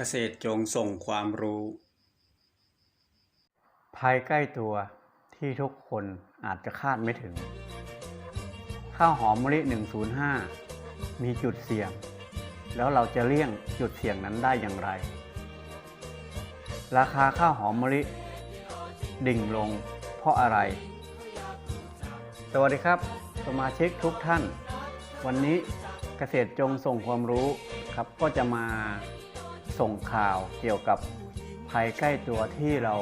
เกษตรจงส่งความรู้ ภัยใกล้ตัวที่ทุกคนอาจจะคาดไม่ถึง ข้าวหอมมะลิ 105 มีจุดเสี่ยง แล้วเราจะเลี่ยงจุดเสี่ยงนั้นได้อย่างไร ราคาข้าวหอมมะลิ ดิ่งลงเพราะอะไร สวัสดีครับสมาชิกทุกท่าน วันนี้เกษตรจงส่งความรู้ครับก็จะมา ส่งข่าวเกี่ยวกับภัยใกล้ตัวที่เรา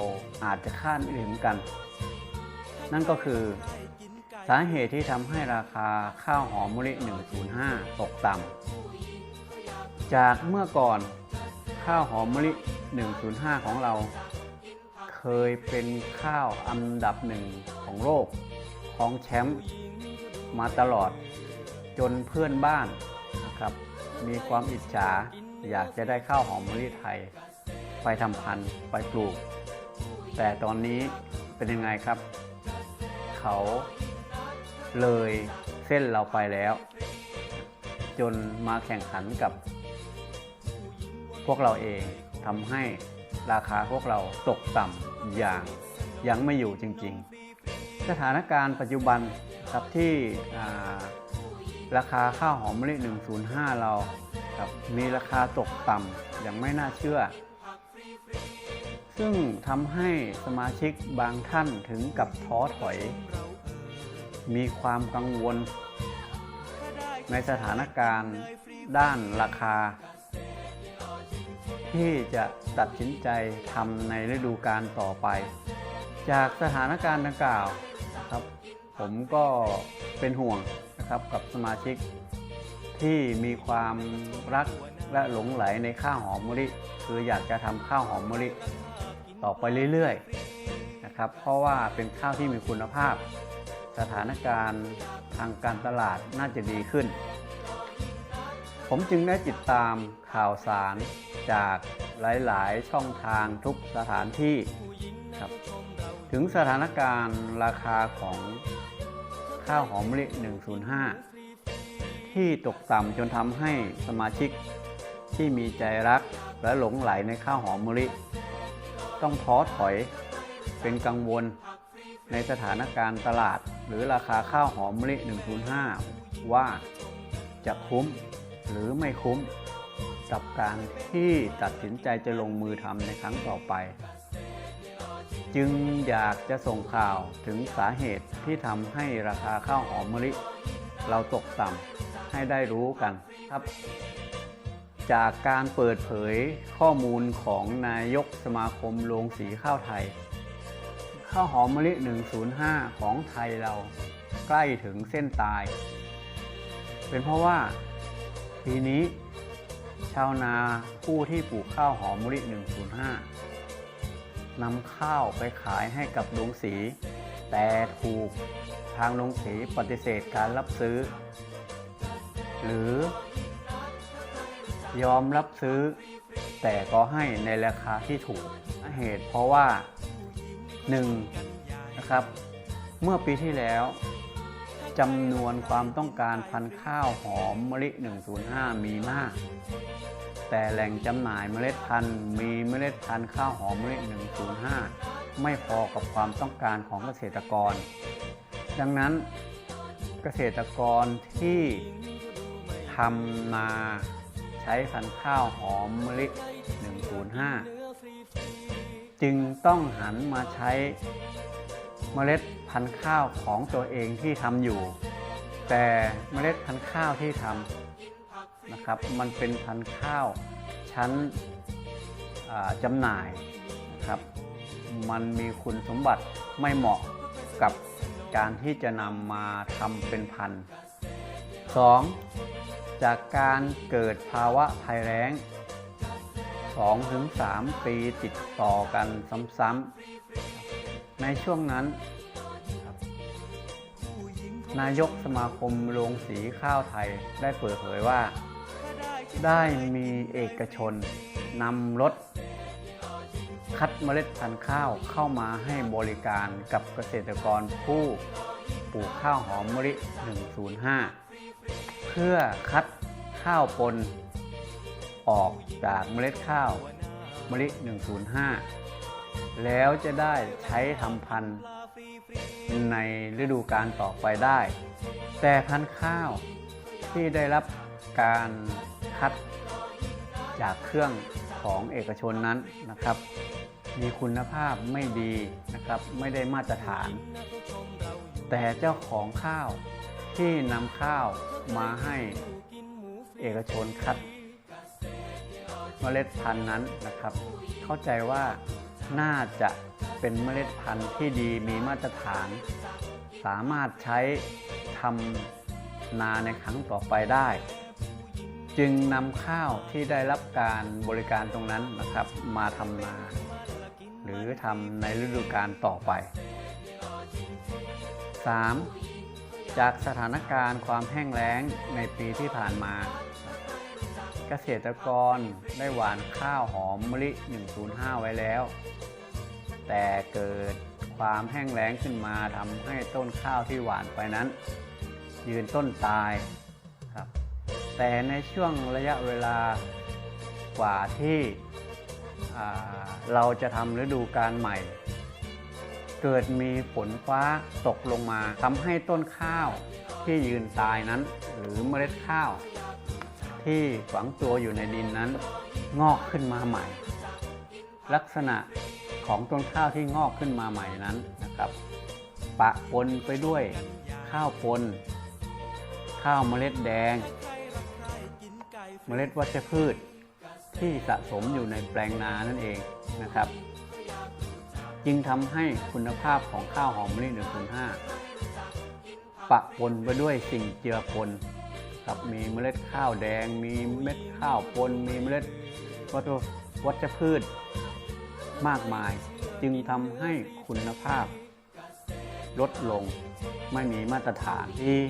อาจจะคาดไม่ถึงกัน นั่นก็คือ สาเหตุที่ทำให้ราคาข้าวหอมมะลิ 105 ตกต่ำจากเมื่อก่อนข้าวหอมมะลิ 105 ของเรา เคยเป็นข้าวอันดับหนึ่งของโลกของแชมป์มาตลอดจนเพื่อนบ้านนะครับ มีความอิจฉา อยากจะได้ข้าวหอมมะลิไทย ไปทำพันธุ์ไปปลูก แต่ตอนนี้เป็นยังไงครับ เขาเลยเส้นเราไปแล้ว จนมาแข่งขันกับ พวกเราเองทำให้ราคาพวกเราตกต่ำอย่างยังไม่อยู่จริง ๆ สถานการณ์ปัจจุบันครับที่ราคาข้าวหอมมะลิ105 เรา ครับมีราคาตกต่ำอย่างไม่น่าเชื่อ ซึ่งทำให้สมาชิกบางท่านถึงกับท้อถอย มีความกังวล ในสถานการณ์ด้านราคา ที่จะตัดสินใจทำในฤดูกาลต่อไป จากสถานการณ์ดังกล่าวครับ ผมก็เป็นห่วงนะครับกับสมาชิก ที่มีความรักและหลงไหลในข้าวหอมมะลิคืออยากจะทำข้าวหอมมะลิต่อไปเรื่อยๆนะครับ เพราะว่าเป็นข้าวที่มีคุณภาพ สถานการณ์ทางการตลาดน่าจะดีขึ้น ผมจึงได้ติดตามข่าวสารจากหลายๆ ช่องทางทุกสถานที่ครับถึงสถานการณ์ราคาของข้าวหอมมะลิ105 ที่ตกต่ำจนทำให้สมาชิกที่มีใจรักและหลงไหลในข้าวหอมมะลิ ต้องท้อถอยเป็นกังวลในสถานการณ์ตลาด หรือราคาข้าวหอมมะลิ 105 ว่าจะคุ้มหรือไม่คุ้มกับการที่ตัดสินใจจะลงมือทำในครั้งต่อไป จึงอยากจะส่งข่าวถึงสาเหตุที่ทำให้ราคาข้าวหอมมะลิ เราตกต่ำ ให้ได้รู้กันครับ จากการเปิดเผยข้อมูลของนายกสมาคมโรงสีข้าวไทย ข้าวหอมมะลิ 105 ของไทยเราใกล้ถึงเส้นตาย เป็นเพราะว่าปีนี้ชาวนาผู้ที่ปลูกข้าวหอมมะลิ 105 นำข้าวไปขายให้กับโรงสี แต่ถูกทางโรงสีปฏิเสธการรับซื้อ หรือยอมรับซื้อ แต่ก็ให้ในราคาที่ถูกเหตุเพราะว่า 1. นะครับ เมื่อปีที่แล้วจำนวนความต้องการพันธุ์ข้าวหอมมะลิ 105 มีมาก แต่แหล่งจำหน่ายเมล็ดพันธุ์มีเมล็ดพันธุ์ข้าวหอมมะลิ 105 ไม่พอกับความต้องการของเกษตรกร ดังนั้นเกษตรกรที่ ทำนาใช้พันธุ์ข้าวหอมมะลิ105 จึงต้องหันมาใช้เมล็ดพันธุ์ข้าวของตัวเองที่ทำอยู่ แต่เมล็ดพันธุ์ข้าวที่ทำนะครับ มันเป็นพันธุ์ข้าวชั้นจำหน่ายนะครับ มันมีคุณสมบัติไม่เหมาะกับการที่จะนำมาทำเป็นพันธุ์ 2. จากการเกิดภาวะภัยแล้ง 2-3 ปีติดต่อกันซ้ำๆ ในช่วงนั้น นายกสมาคมโรงสีข้าวไทยได้เปิดเผยว่า ได้มีเอกชนนำรถคัดเมล็ดพันธุ์ข้าวเข้ามาให้บริการกับเกษตรกรผู้ปลูกข้าวหอมมะลิ 105 พื่อคัดข้าวปน ออกจากเมล็ดข้าวมะลิ 105 แล้วจะได้ใช้ทำพันธุ์ในฤดูกาลต่อไปได้ แต่พันธุ์ข้าวที่ได้รับการคัดจากเครื่องของเอกชนนั้นนะครับ มีคุณภาพไม่ดีนะครับ ไม่ได้มาตรฐาน แต่เจ้าของข้าว ที่นำข้าวมาให้เอกชนคัดเมล็ดพันธุ์นั้นนะครับ เข้าใจว่าน่าจะเป็นเมล็ดพันธุ์ที่ดีมีมาตรฐาน สามารถใช้ทำนาในครั้งต่อไปได้ จึงนำข้าวที่ได้รับการบริการตรงนั้นนะครับ มาทำนา หรือทำในฤดูกาลต่อไป 3. จากสถานการณ์ความแห้งแล้งในปีที่ผ่านมา เกษตรกรได้หว่านข้าวหอมมะลิ 105 ไว้แล้ว แต่เกิดความแห้งแล้งขึ้นมาทำให้ต้นข้าวที่หว่านไปนั้น ยืนต้นตายครับแต่ในช่วงระยะเวลากว่าที่เราจะทำฤดูการใหม่ เกิดมีฝนฟ้าตกลงมาทำให้ต้นข้าวที่ยืนตายนั้น หรือเมล็ดข้าว ที่ฝังตัวอยู่ในดินนั้น งอกขึ้นมาใหม่ ลักษณะของต้นข้าวที่งอกขึ้นมาใหม่นั้นนะครับ ปะปนไปด้วยข้าวปน ข้าวเมล็ดแดง เมล็ดวัชพืชที่สะสมอยู่ในแปลงนานั่นเองนะครับ จึงทำให้คุณภาพของข้าวหอมมะลิ105ปะปนไปด้วยสิ่งเจือปนครับมีเมล็ดข้าวแดง มีเม็ดข้าวปน มีเมล็ดวัชวัชพืชมากมาย จึงทำให้คุณภาพ ลดลงไม่มีมาตรฐานที่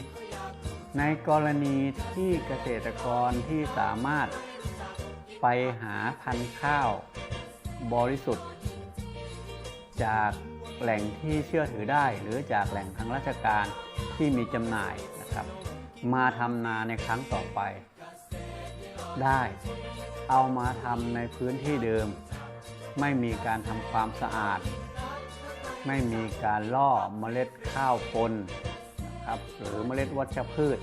ในกรณีที่เกษตรกรที่สามารถไปหาพันธุ์ข้าวบริสุทธิ์ จากแหล่งที่เชื่อถือได้ หรือจากแหล่งทางราชการที่มีจำหน่ายนะครับ มาทำนาในครั้งต่อไป ได้ เอามาทำในพื้นที่เดิม ไม่มีการทำความสะอาด ไม่มีการล่อเมล็ดข้าวปนนะครับหรือเมล็ดวัชพืช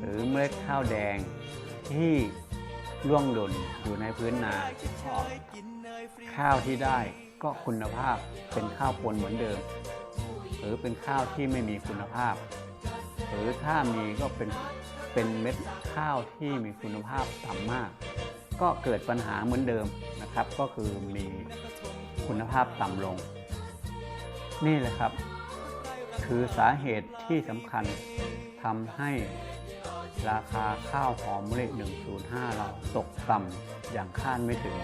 หรือเมล็ดข้าวแดงที่ร่วงหล่นอยู่ในพื้นนาข้าวที่ได้ ก็คุณภาพเป็นข้าวปนเหมือนเดิม หรือเป็นข้าวที่ไม่มีคุณภาพ หรือถ้ามีก็เป็นเป็นเม็ดข้าวที่มีคุณภาพต่ำมาก ก็เกิดปัญหาเหมือนเดิมนะครับ ก็คือมีคุณภาพต่ำลง นี่แหละครับ คือสาเหตุที่สำคัญทำให้ราคาข้าวหอมมะลิ105 เราตกต่ำอย่างคาดไม่ถึง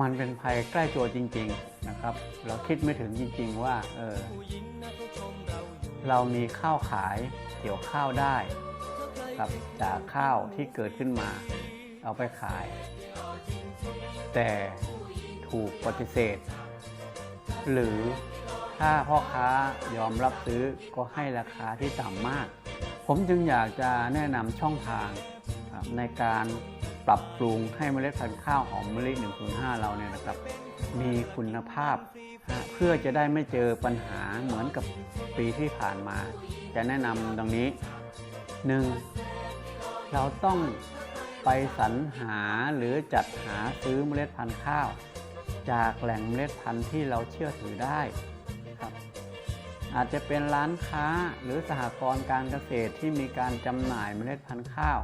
มันเป็นภัยใกล้ตัวจริง ๆนะครับ เราคิดไม่ถึงจริง ๆ ว่าเออเรามีข้าวขายเกี่ยวข้าวได้ครับจากข้าวที่เกิดขึ้นมา เอาไปขาย แต่ถูกปฏิเสธ หรือถ้าพ่อค้ายอมรับซื้อก็ให้ราคาที่ต่ำมาก ผมจึงอยากจะแนะนำช่องทางในการ ปรับปรุงให้เมล็ดพันธุ์ข้าวหอมมะลิ 105 เราเนี่ยนะครับ มีคุณภาพ เพื่อจะได้ไม่เจอปัญหาเหมือนกับปีที่ผ่านมา จะแนะนำดังนี้ 1. เราต้องไปสรรหาหรือจัดหาซื้อเมล็ดพันธุ์ข้าว จากแหล่งเมล็ดพันธุ์ที่เราเชื่อถือได้ครับอาจจะเป็นร้านค้าหรือสหกรณ์การเกษตรที่มีการจำหน่ายเมล็ดพันธุ์ข้าว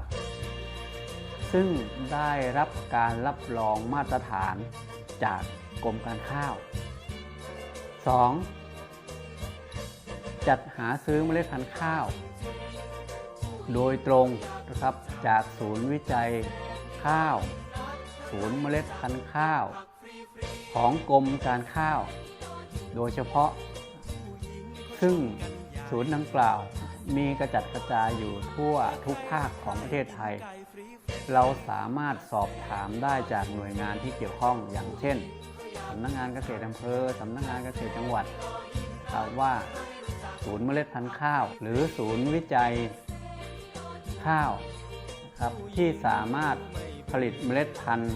ซึ่งได้รับการรับรองมาตรฐานจากกรมการข้าว 2. จัดหาซื้อเมล็ดพันธุ์ข้าว โดยตรงนะครับจากศูนย์วิจัยข้าว ศูนย์เมล็ดพันธุ์ข้าว ของกรมการข้าว โดยเฉพาะ ซึ่งศูนย์ดังกล่าวมีกระจัดกระจายอยู่ทั่วทุกภาคของประเทศไทย เราสามารถสอบถามได้จากหน่วยงานที่เกี่ยวข้องอย่างเช่นสำนักงานเกษตรอำเภอสำนักงานเกษตรจังหวัดครับว่าศูนย์เมล็ดพันธุ์ข้าว หรือศูนย์วิจัยข้าวครับที่สามารถผลิตเมล็ดพันธุ์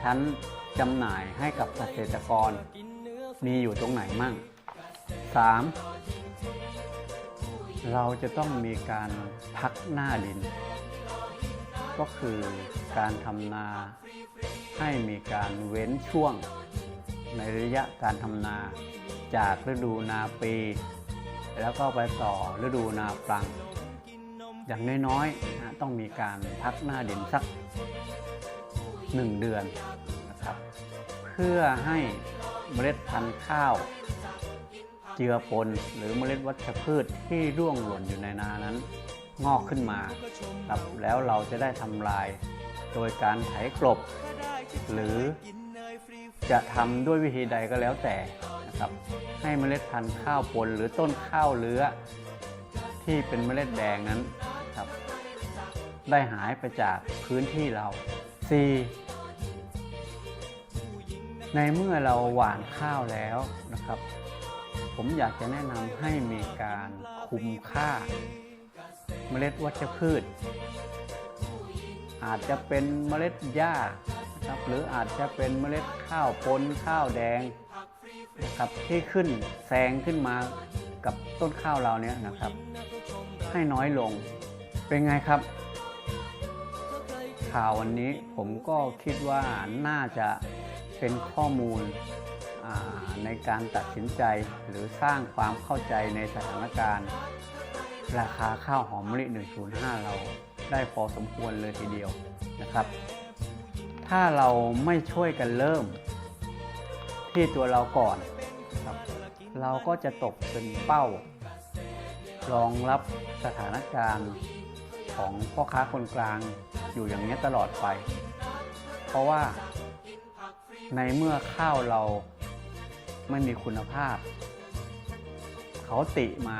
ชั้นจำหน่ายให้กับเกษตรกร มีอยู่ตรงไหนมั่ง 3. เราจะต้องมีการพักหน้าดิน ก็คือการทำนาให้มีการเว้นช่วง ในระยะการทำนาจากฤดูนาปี แล้วก็ไปต่อฤดูนาปลัง อย่างน้อยๆนะต้องมีการพักหน้าดินสัก1เดือนนะครับเพื่อให้เมล็ดพันธุ์ข้าว เจือปนหรือเมล็ดวัชพืชที่ร่วงหล่นอยู่ในนานั้น งอกขึ้นมาครับแล้วเราจะได้ทำลาย โดยการไถกลบ หรือจะทำด้วยวิธีใดก็แล้วแต่นะครับ ให้เมล็ดพันธุ์ข้าวปนหรือต้นข้าวเลื้อ ที่เป็นเมล็ดแดงนั้นครับ ได้หายไปจากพื้นที่เรา 4. ในเมื่อเราหว่านข้าวแล้วนะครับ ผมอยากจะแนะนำให้มีการคุมค่า เมล็ดวัชพืช อาจจะเป็นเมล็ดหญ้านะครับหรืออาจจะเป็นเมล็ดข้าวปนข้าวแดงนะครับที่ขึ้นแซงขึ้นมากับต้นข้าวเราเนี่ยนะครับ ให้น้อยลงเป็นไงครับ ข่าววันนี้ผมก็คิดว่าน่าจะเป็นข้อมูลในการตัดสินใจหรือสร้างความเข้าใจในสถานการณ์ ราคาข้าวหอมมะลิ 105 เราได้พอสมควรเลยทีเดียวนะครับ ถ้าเราไม่ช่วยกันเริ่ม ที่ตัวเราก่อนครับเราก็จะตกเป็นเป้ารองรับสถานการณ์ของพ่อค้าคนกลางอยู่อย่างนี้ตลอดไป เพราะว่าในเมื่อข้าวเราไม่มีคุณภาพ เขาติมา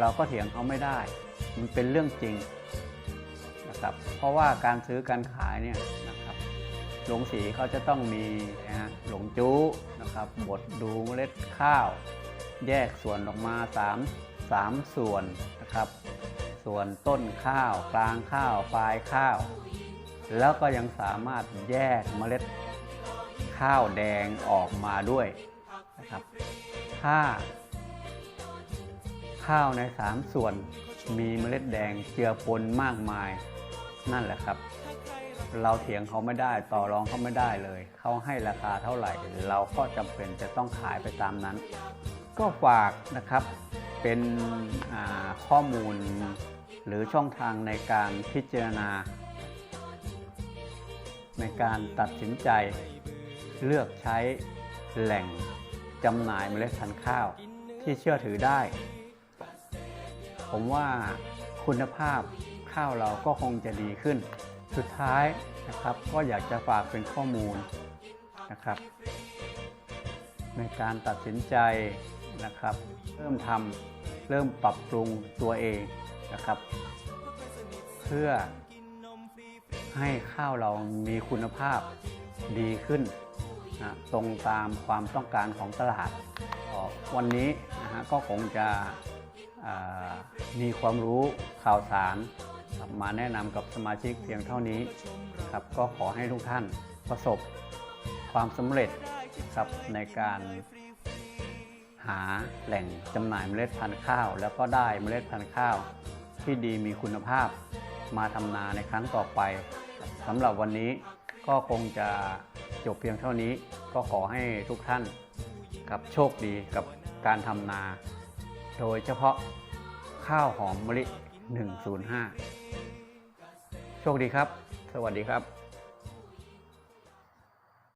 เราก็เถียงเขาไม่ได้ มันเป็นเรื่องจริงนะครับ เพราะว่าการซื้อการขายเนี่ยนะครับหลงสีเขาจะต้องมีนะฮะหลงจู้นะครับบดดูเมล็ดข้าว แยกส่วนออกมา 3 3 ส่วนนะครับ ส่วนต้นข้าว กลางข้าวปลายข้าว แล้วก็ยังสามารถแยกเมล็ดข้าวแดงออกมาด้วยนะครับถ้า ข้าวใน 3 ส่วนมีเมล็ดแดงเจือปนมากมาย นั่นแหละครับ เราเถียงเขาไม่ได้ต่อรองเขาไม่ได้เลย เขาให้ราคาเท่าไหร่ เราก็จำเป็นจะต้องขายไปตามนั้น ก็ฝากนะครับเป็นข้อมูลหรือช่องทางในการพิจารณา ในการตัดสินใจเลือกใช้แหล่งจำหน่ายเมล็ดพันธุ์ข้าวที่เชื่อถือได้ ผมว่าคุณภาพข้าวเราก็คงจะดีขึ้น สุดท้ายนะครับก็อยากจะฝากเป็นข้อมูลนะครับ ในการตัดสินใจนะครับ เริ่มทำเริ่มปรับปรุงตัวเองนะครับ เพื่อให้ข้าวเรามีคุณภาพดีขึ้นนะตรงตามความต้องการของตลาด วันนี้นะฮะก็คงจะ มีความรู้ข่าวสารมาแนะนำกับสมาชิกเพียงเท่านี้ครับก็ขอให้ทุกท่านประสบความสำเร็จครับในการหาแหล่งจำหน่ายเมล็ดพันธุ์ข้าว แล้วก็ได้เมล็ดพันธุ์ข้าว ที่ดีมีคุณภาพมาทำนาในครั้งต่อไปสำหรับวันนี้ก็คงจะจบเพียงเท่านี้ ก็ขอให้ทุกท่านกับโชคดีกับการทำนา โดยเฉพาะข้าวหอมมะลิ 105 โชคดีครับ สวัสดีครับ